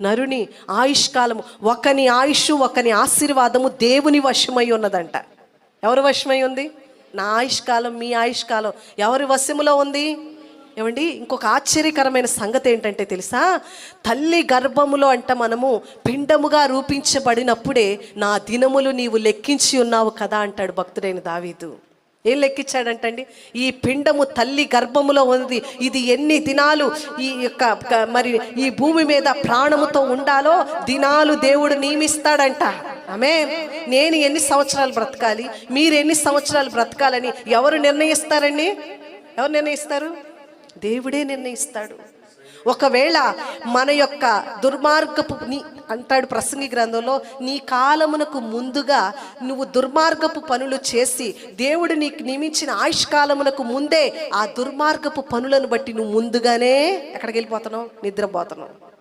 నరుని ఆయుష్కాలము ఒకని ఆయుష్ ఒకని ఆశీర్వాదము దేవుని వశమై ఉన్నదంట. ఎవరి వశమై ఉంది? నా ఆయుష్కాలం మీ ఆయుష్కాలం ఎవరి వశములో ఉంది? ఏమండి ఇంకొక ఆశ్చర్యకరమైన సంగతి ఏంటంటే తెలుసా? తల్లి గర్భములో అంట మనము పిండముగా రూపించబడినప్పుడే నా దినములు నీవు లెక్కించి ఉన్నావు కదా అంటాడు భక్తుడైన దావీదు. ఏం లెక్కించాడంటండి ఈ పిండము తల్లి గర్భములో ఉంది ఇది ఎన్ని దినాలు ఈ యొక్క మరి ఈ భూమి మీద ప్రాణముతో ఉండాలో దినాలు దేవుడు నియమిస్తాడంట. ఆమె నేను ఎన్ని సంవత్సరాలు బ్రతకాలి? మీరు ఎన్ని సంవత్సరాలు బ్రతకాలని ఎవరు నిర్ణయిస్తారండి? ఎవరు నిర్ణయిస్తారు? దేవుడే నిర్ణయిస్తాడు. ఒకవేళ మన యొక్క దుర్మార్గపు నీ అంటాడు ప్రసంగి గ్రంథంలో నీ కాలమునకు ముందుగా నువ్వు దుర్మార్గపు పనులు చేసి దేవుడు నీకు నియమించిన ఆయుష్కాలమునకు ముందే ఆ దుర్మార్గపు పనులను బట్టి నువ్వు ముందుగానే ఎక్కడికి వెళ్ళిపోతున్నావు? నిద్రపోతున్నావు.